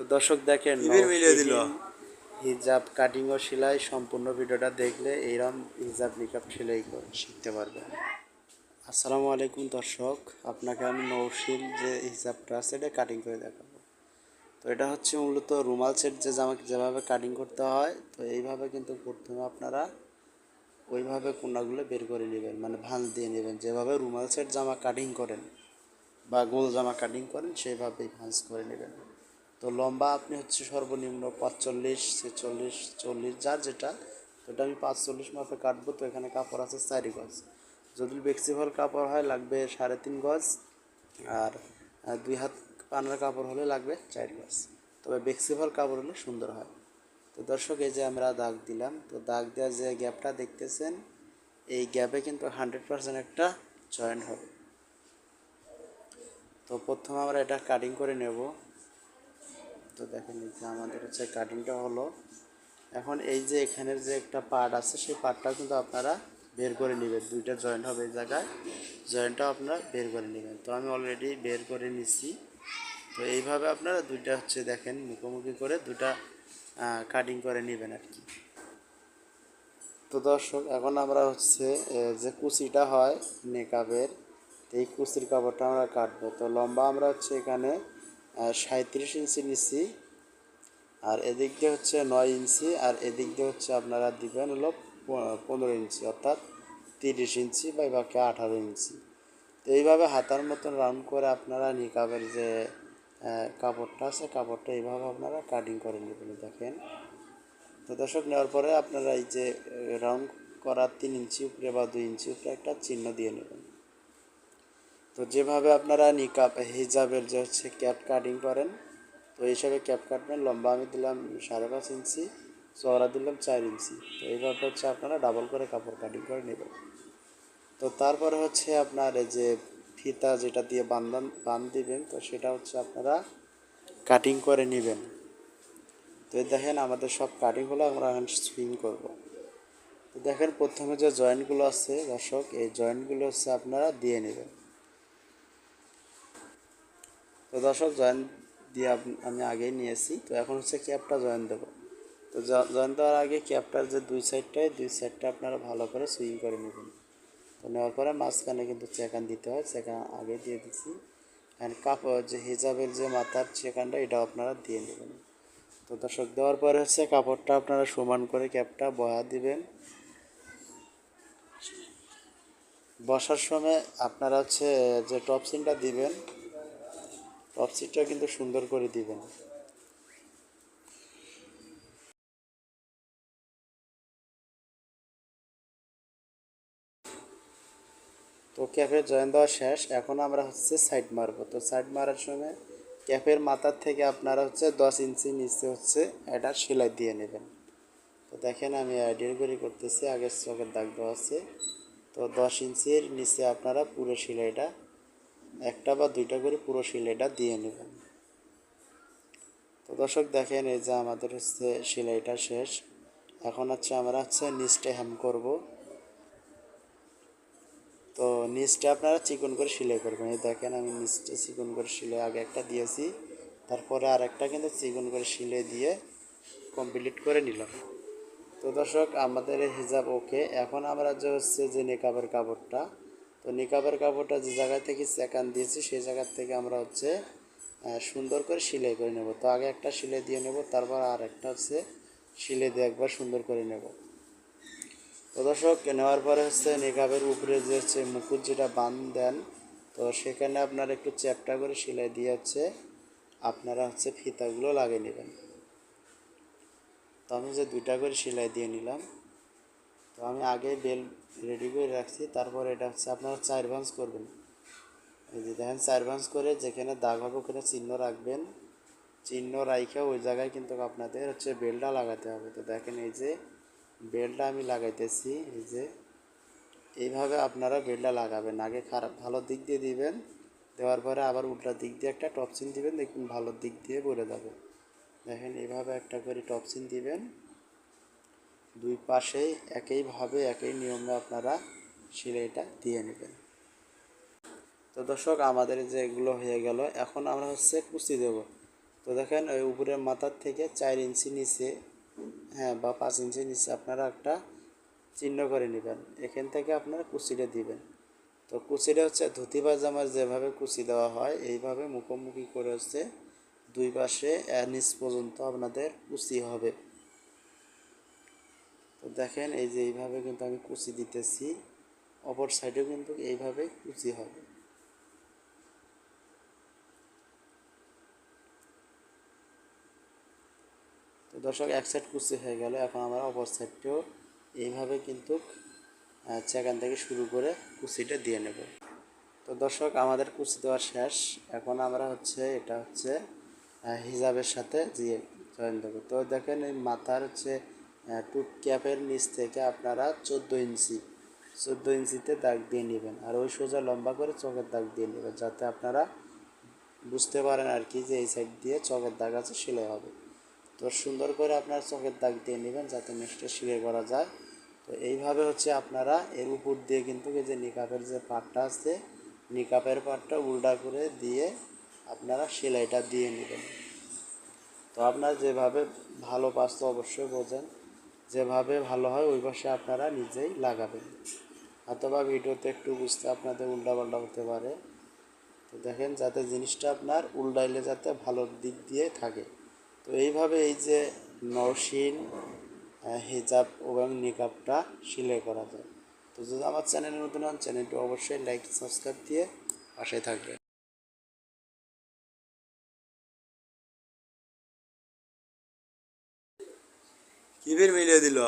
তো দর্শক দেখেন মিলিয়ে দিল। হিজাব কাটিং ও সেলাই সম্পূর্ণ ভিডিওটা দেখলে এইরকম হিজাব নিকাব সেলাই করে শিখতে পারবেন। আসসালামু আলাইকুম দর্শক আপনাকে আমি নৌশিল যে হিজাবটা আছে এটা কাটিং করে দেখাবো। তো এটা হচ্ছে মূলত রুমাল সেট যে জামাকে যেভাবে কাটিং করতে হয় তো এইভাবে কিন্তু প্রথমে আপনারা ওইভাবে কোনাগুলো বের করে নেবেন মানে ভাঁজ দিয়ে নেবেন। যেভাবে রুমাল সেট জামা কাটিং করেন বা গোল জামা কাটিং করেন সেইভাবেই ভাঁজ করে নেবেন। তো লম্বা আপনি হচ্ছে সর্বনিম্ন পাঁচচল্লিশ, ছেচল্লিশ, চল্লিশ যার যেটা, তো এটা আমি পাঁচচল্লিশ মাপে কাটবো, তো এখানে কাপড় আছে চারি গজ। যদি ফ্লেক্সিবল কাপড় হয়, লাগবে সাড়ে তিন গজ, আর দুই হাত পানার কাপড় হলে লাগবে চার গজ। তবে ফ্লেক্সিবল কাপড় হলে সুন্দর হয়। তো দর্শক, এই যে আমরা দাগ দিলাম, তো দাগ দেওয়ার যে গ্যাপটা দেখতেছেন, এই গ্যাপে কিন্তু হান্ড্রেড পার্সেন্ট একটা জয়েন্ট হবে। তো প্রথমে আমরা এটা কাটিং করে নেব। তো দেখেন এই যে আমাদের হচ্ছে কাটিংটা হলো। এখন এই যে এখানের যে একটা পার্ট আছে, সেই পার্টটাও কিন্তু আপনারা বের করে নেবেন। দুইটা জয়েন্ট হবে এই জায়গায়। জয়েন্টটাও আপনারা বের করে নেবেন। তো আমি অলরেডি বের করে নিচ্ছি তো এইভাবে আপনারা দুইটা হচ্ছে দেখেন মুখোমুখি করে দুটা কাটিং করে নেবেন আর কি। তো দর্শক, এখন আমরা হচ্ছে যে কুচিটা হয় মেকআপের এই কুচির কাপড়টা আমরা কাটবো। তো লম্বা আমরা হচ্ছে এখানে সাঁত্রিশ ইঞ্চি নিচ্ছি আর এদিক দিয়ে হচ্ছে নয় ইঞ্চি, আর এদিক দিয়ে হচ্ছে আপনারা দিবেন হলো পনেরো ইঞ্চি, অর্থাৎ তিরিশ ইঞ্চি বা বাকি আঠারো ইঞ্চি। তো এইভাবে হাতার মতন রাউন্ড করে আপনারা নিকাবের যে কাপড়টা আছে, কাপড়টা এইভাবে আপনারা কাটিং করে নেবেন, দেখেন। তো দর্শক, নেওয়ার পরে আপনারা এই যে রাউন্ড করা তিন ইঞ্চি উপরে বা দুই ইঞ্চি উপরে একটা চিহ্ন দিয়ে নেবেন। তো যেভাবে আপনারা নিকাপ হিজাবের যে হচ্ছে ক্যাপ কাটিং করেন, তো হিসাবে ক্যাপ কাটবেন। লম্বা আমি দিলাম সাড়ে পাঁচ ইঞ্চি, চওড়া দিলাম চার ইঞ্চি। তো এইভাবে হচ্ছে আপনারা ডাবল করে কাপড় কাটিং করে নেবেন। তো তারপরে হচ্ছে আপনার এই যে ফিতা যেটা দিয়ে বান্ধান, বান দিবেন, তো সেটা হচ্ছে আপনারা কাটিং করে নেবেন। তো দেখেন আমাদের সব কাটিং হলো আমরা এখন সুইং করব। তো দেখেন প্রথমে যে জয়েন্টগুলো আছে, দর্শক, এই জয়েন্টগুলো হচ্ছে আপনারা দিয়ে নেবেন। তো দর্শক, জয়েন দিয়ে আমি আগেই নিয়েছি। তো এখন হচ্ছে ক্যাপটা জয়েন দেবো। তো জয়েন দেওয়ার আগে ক্যাপটার যে দুই সাইডটায়, দুই সাইডটা আপনারা ভালো করে সুইং করে নেবেন। তো নেওয়ার পরে মাঝখানে কিন্তু চেকান দিতে হয়, চেকান আগে দিয়ে দিচ্ছি। অ্যান্ড কাপড় যে হিজাবের যে মাথার চেকানটা, এটাও আপনারা দিয়ে নেবেন। তো দর্শক, দেওয়ার পরে হচ্ছে কাপড়টা আপনারা সমান করে ক্যাপটা বয়া দিবেন। বসার সময় আপনারা হচ্ছে যে টপ সিনটা দিবেন টপ সিটটা কিন্তু সুন্দর করে দিবেন। তো ক্যাপের জয়েন দেওয়া শেষ। এখন আমরা হচ্ছে সাইড মারবো। তো সাইড মারার সময় ক্যাফের মাথার থেকে আপনারা হচ্ছে দশ ইঞ্চি নিচে হচ্ছে এটা সেলাই দিয়ে নেবেন। তো দেখেন আমি আইডিয়া করে করতেছি, আগের চোখের দাগ দেওয়া আছে। তো দশ ইঞ্চির নিচে আপনারা পুরো সেলাইটা একটা বা দুইটা করে পুরো সেলাইটা দিয়ে নেবেন তো দর্শক দেখেন, এই যে আমাদের হচ্ছে সেলাইটা শেষ। এখন হচ্ছে আমরা হচ্ছে নিচটা হ্যাম করব। তো নিচটা আপনারা চিকন করে সেলাই করবেন। এই দেখেন, আমি নিচটা চিকন করে সেলাই আগে একটা দিয়েছি। তারপরে আর একটা কিন্তু চিকন করে সেলাই দিয়ে কমপ্লিট করে নিলাম। তো দর্শক, আমাদের হিজাব ওকে এখন আমরা যে হচ্ছে যে নিকাবের কাপড়টা তো নিকাবের কাপড়টা যে জায়গা থেকে সেকান দিয়েছি, সেই জায়গা থেকে আমরা হচ্ছে সুন্দর করে সেলাই করে নেব। তো আগে একটা সেলাই দিয়ে নেব, তারপর আর একটা হচ্ছে সেলাই দিয়ে একবার সুন্দর করে নেব। তো দর্শক, নেওয়ার পরে হচ্ছে নিকাবের উপরে যে হচ্ছে মুকুট যেটা বান দেন তো সেখানে আপনার একটু চ্যাপটা করে সেলাই দিয়ে হচ্ছে আপনারা হচ্ছে ফিতাগুলো লাগিয়ে নেবেন। তো আমি যে দুইটা করে সেলাই দিয়ে নিলাম। তো আমি আগে বেল রেডি করে রাখছি, তারপর এটা হচ্ছে আপনারা চার ভাঁজ করবেন। এই যে দেখেন, চার ভাঁজ করে যেখানে দাগ হবে ওখানে চিহ্ন রাখবেন। চিহ্ন রাইখে ওই জায়গায় কিন্তু আপনাদের হচ্ছে বেলটা লাগাতে হবে। তো দেখেন এই যে বেলটা আমি লাগাইতেছি, এই যে এইভাবে আপনারা বেলটা লাগাবেন। আগে খারাপ, ভালো দিক দিয়ে দিবেন, দেওয়ার পরে আবার উল্টা দিক দিয়ে একটা টপসিন দিবেন, দেখুন ভালো দিক দিয়ে বলে যাবে। দেখেন এইভাবে একটা করে টপসিন দিবেন। দুই পাশেই একইভাবে একই নিয়মে আপনারা সেলাইটা দিয়ে নেবেন। তো দর্শক, আমাদের যে এগুলো হয়ে গেল, এখন আমরা হচ্ছে কুচি দেব। তো দেখেন, ওই উপরের মাথার থেকে চার ইঞ্চি নিচে হ্যাঁ বা পাঁচ ইঞ্চি নিচে আপনারা একটা চিহ্ন করে নেবেন। এখান থেকে আপনারা কুচিটা দিবেন। তো কুচিটা হচ্ছে ধুতি পাজামার যেভাবে কুচি দেওয়া হয়, এইভাবে মুখোমুখি করে হচ্ছে দুই পাশে নিচ পর্যন্ত আপনাদের কুচি হবে। তো দেখেন, এই যে এইভাবে কিন্তু আমি কুচি দিতেছি। অপর সাইডেও কিন্তু এইভাবে কুচি হবে। তো দর্শক, এক সাইড কুচি হয়ে গেল। এখন আমরা অপর সাইডটাও এইভাবে কিন্তু সেখান থেকে শুরু করে কুচিটা দিয়ে নেব। তো দর্শক, আমাদের কুচি দেওয়া শেষ। এখন আমরা হচ্ছে, এটা হচ্ছে হিজাবের সাথে দিয়ে জয়েন দেবো। তো দেখেন, এই মাথার হচ্ছে টুট ক্যাপের নিচ থেকে আপনারা চোদ্দ ইঞ্চি, চোদ্দ ইঞ্চিতে দাগ দিয়ে নেবেন। আর ওই সোজা লম্বা করে চোখের দাগ দিয়ে নেবেন, যাতে আপনারা বুঝতে পারেন আর কি যে এই সাইড দিয়ে চোখের দাগ আছে, সেলাই হবে। তো সুন্দর করে আপনার চোখের দাগ দিয়ে নেবেন, যাতে নেক্সটে সেলাই করা যায়। তো এইভাবে হচ্ছে আপনারা এর উপর দিয়ে কিন্তু যে নিকাপের যে পাটটা আছে নিকাপের পাটটা উল্টা করে দিয়ে আপনারা সেলাইটা দিয়ে নেবেন। তো আপনার যেভাবে ভালো পাস তো অবশ্যই বোঝেন। যেভাবে ভালো হয় ওই পাশে আপনারা নিজেই লাগাবেন। অথবা ভিডিওতে একটু বুঝতে আপনাদের উল্টাপাল্টা হতে পারে। তো দেখেন, যাতে জিনিসটা আপনার উল্টাইলে যাতে ভালো দিক দিয়ে থাকে। তো এইভাবে এই যে নরসিন হিজাব এবং নিকাবটা সেলাই করা যায়। তো যদি আমার চ্যানেলে নতুন হন, চ্যানেলটি অবশ্যই লাইক, সাবস্ক্রাইব দিয়ে পাশে থাকবে কি বের মিলিয়ে দিল?